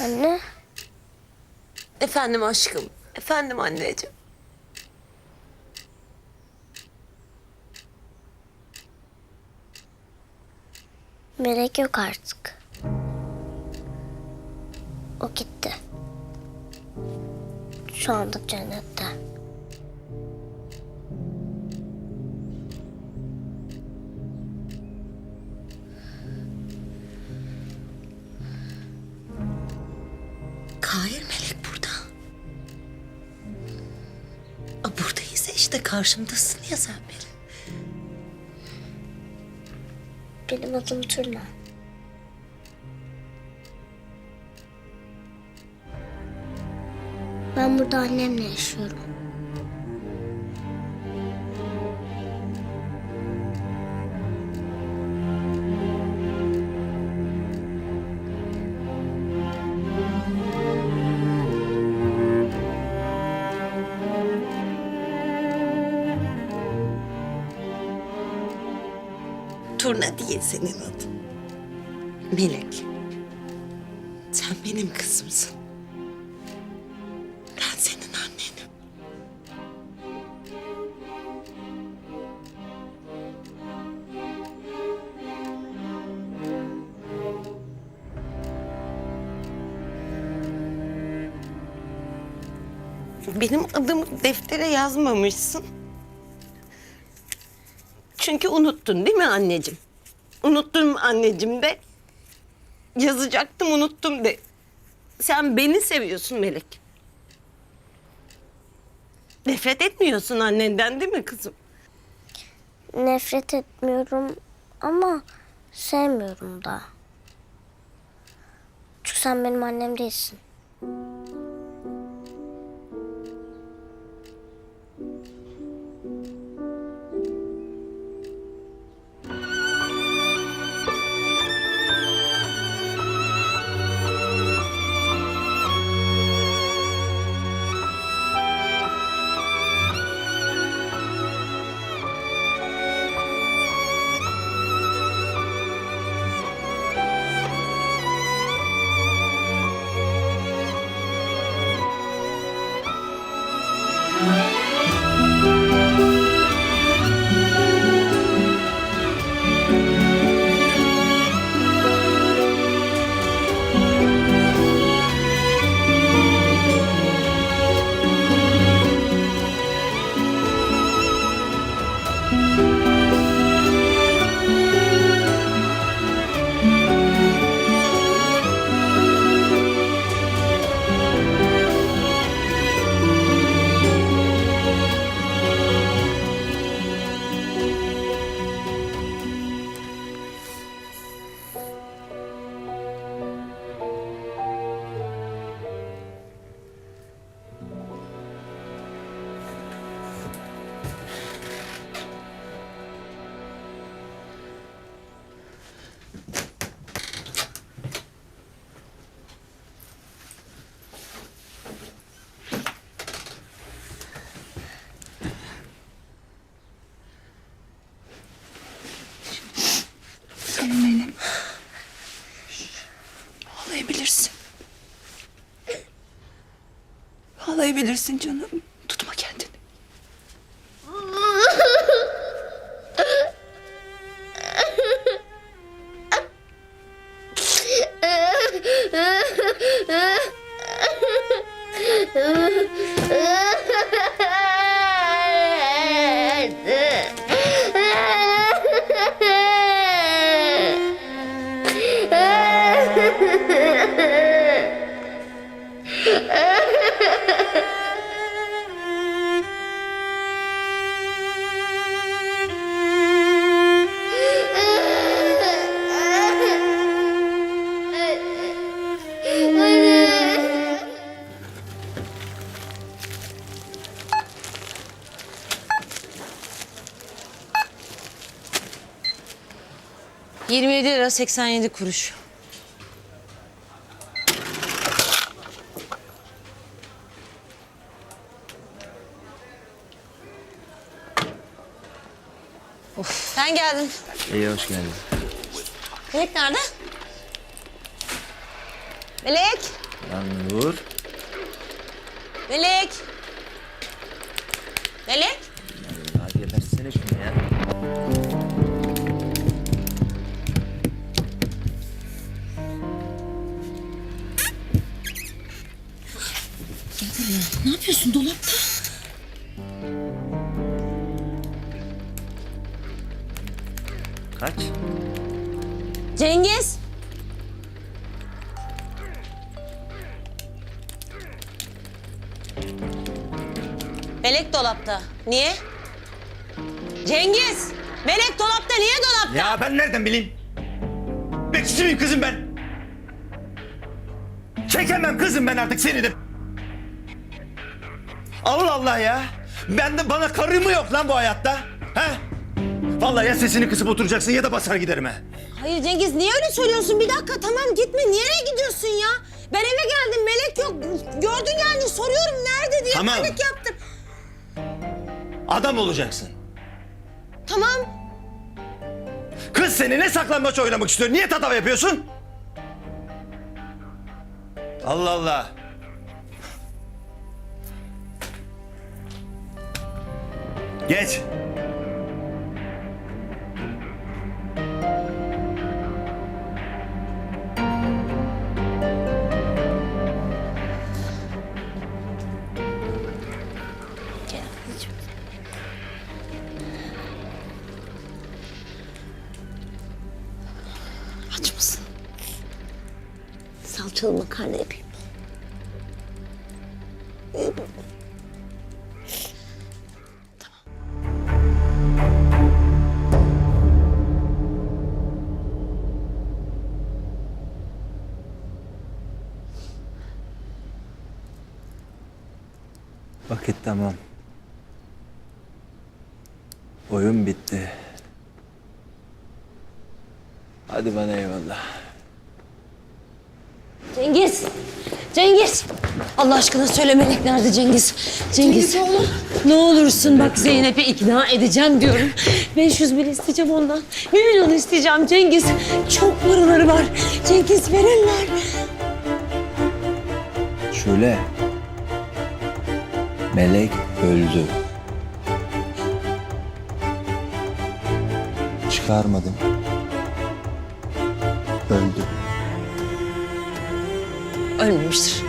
Anne, Efendim aşkım. Efendim anneciğim. melek yok artık. O gitti. Şu anda cennette. Hayır Melek burada. Aa, buradaysa işte karşımdasın ya sen benim. Benim adım Turna. Ben burada annemle yaşıyorum. Turna değil senin adın. Melek. Sen benim kızımsın. Ben senin annenim. Benim adımı deftere yazmamışsın. Çünkü unuttun değil mi anneciğim? Unuttum anneciğim de. Yazacaktım unuttum de. Sen beni seviyorsun Melek. Nefret etmiyorsun annenden değil mi kızım? Nefret etmiyorum ama sevmiyorum da. Çünkü sen benim annem değilsin. Tamam Ağlayabilirsin canım. ...27 lira 87 kuruş. Of, sen geldin. İyi hoş geldin. Melek nerede? Melek! Lan Nur. Melek. Melek. Melek dolapta. Niye? Cengiz. Melek dolapta. Niye dolapta? Ya ben nereden bileyim? Bekçisi miyim kızım ben? Çekemem kızım ben artık seni de. Allah Allah ya. Ben de bana karı mı yok lan bu hayatta? He? Vallahi ya sesini kısıp oturacaksın ya da basar giderim ha. Hayır Cengiz niye öyle söylüyorsun? Bir dakika tamam gitme. Nereye gidiyorsun ya? Ben eve. Gördün yani soruyorum nerede diye Tamam. panik yaptım. Adam olacaksın. Tamam. Kız seni ne saklambaç oynamak istiyor? Niye tatava yapıyorsun? Allah Allah. Geç. Salçalı makarna yapayım. Vakit tamam. Oyun bitti. Hadi bana. Cengiz! Cengiz! Allah aşkına söyle Melek nerede Cengiz? Cengiz, oğlum. Ne olursun bak Zeynep'i ikna edeceğim diyorum. 500 bin isteyeceğim ondan. 1 milyon isteyeceğim Cengiz. Çok paraları var. Cengiz verirler. Şule. Melek öldü. Çıkarmadım. Öldü. Ölmemiştir.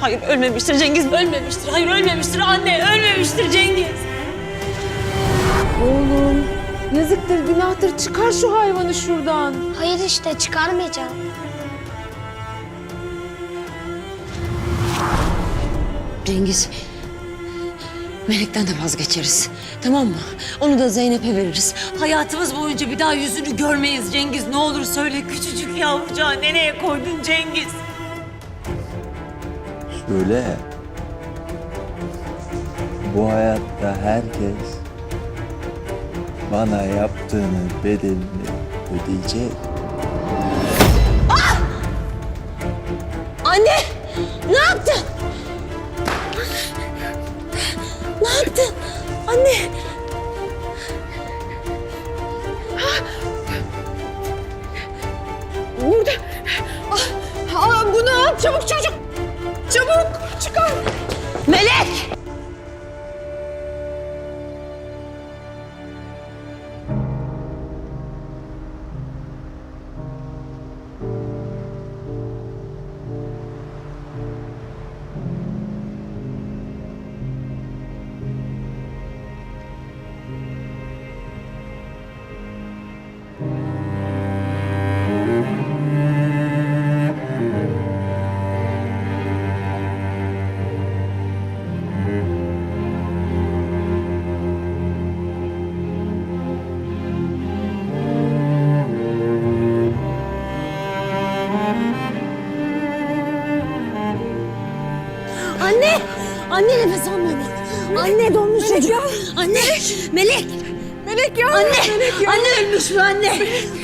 Hayır ölmemiştir Cengiz ölmemiştir. Hayır ölmemiştir anne ölmemiştir Cengiz. Oğlum yazıktır günahtır çıkar şu hayvanı şuradan. Hayır işte çıkarmayacağım. Cengiz. Melek'ten de vazgeçeriz. Tamam mı? Onu da Zeynep'e veririz. Hayatımız boyunca bir daha yüzünü görmeyiz Cengiz. Ne olur söyle küçücük yavrucağı nereye koydun Cengiz? Şule. Bu hayatta herkes bana yaptığının bedelini ödeyecek. Anne! Ne yaptın? Ne yaptın? Anne! Burada. Ah, aa, bunu al çabuk çocuk. Çabuk çıkar. Melek! Anne nefes almıyor bak. Anne donmuş çocuk. Anne! Melek! Melek ya! Anne! Anne ölmüş mü anne?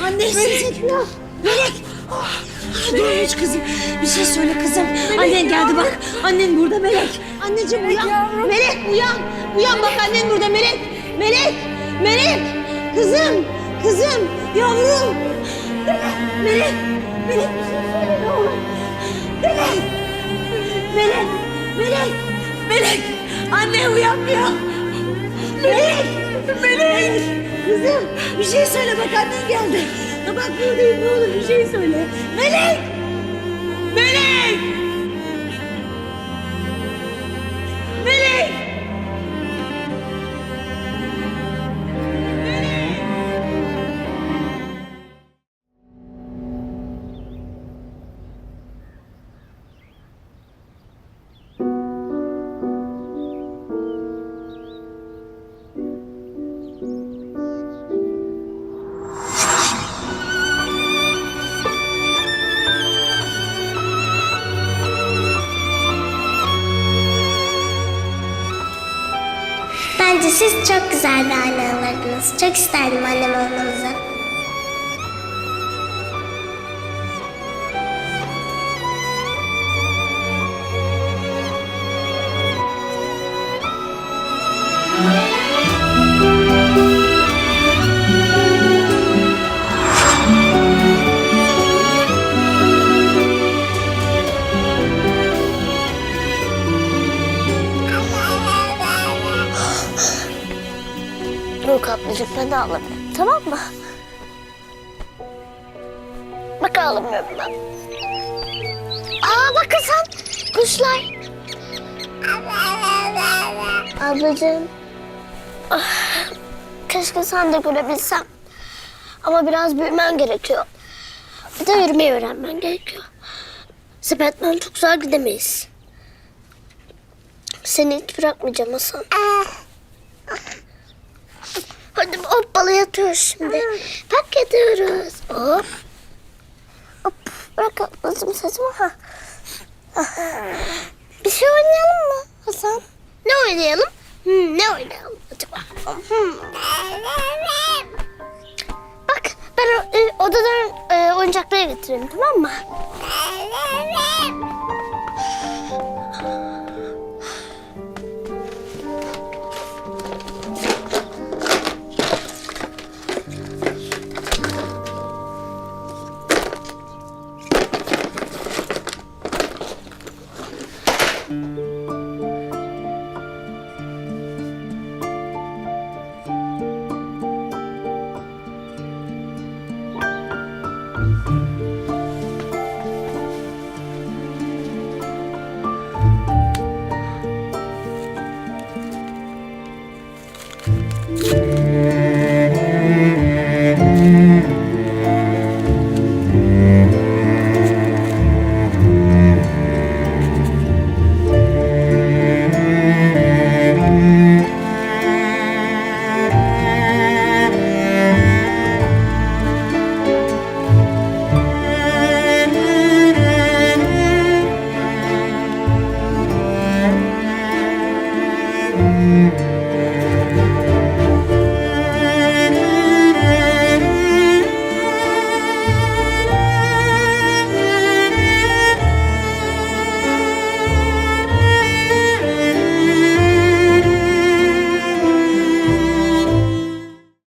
Anne hissetmiyor. Melek! Donmuş kızım. Bir şey söyle kızım. Annen geldi bak. Annen burada Melek. Anneciğim uyan. Melek uyan. Uyan bak annen burada Melek. Melek! Melek! Kızım! Kızım! Yavrum! Melek! Melek bir şey söyle ne olur. Melek! yapmıyor. Melek! Melek! Anne uyanmıyor. Melek! Melek! Kızım bir şey söyle bak annen geldi. Bak buradayım ne olur bir şey söyle. Melek! Çok güzel bir anne olurdunuz. Çok isterdim annem olmanızı. Ben de ağlamıyorum. Tamam mı? Bak ağlamıyorum ben. Aa bak Hasan. Kuşlar. Ablacığım. Ah, keşke sen de görebilsem. Ama biraz büyümen gerekiyor. Bir de yürümeyi öğrenmen gerekiyor. Sepetmen çok güzel gidemeyiz. Seni hiç bırakmayacağım Hasan. Hadi hoppala yatıyoruz şimdi. Bak yatıyoruz. Hop. Hop. Bırak ablacığım saçımı. Ha. Bir şey oynayalım mı Hasan? Ne oynayalım? Hmm, ne oynayalım acaba? Hmm. Bak ben o- e, odadan e, oyuncakları getireyim tamam mı?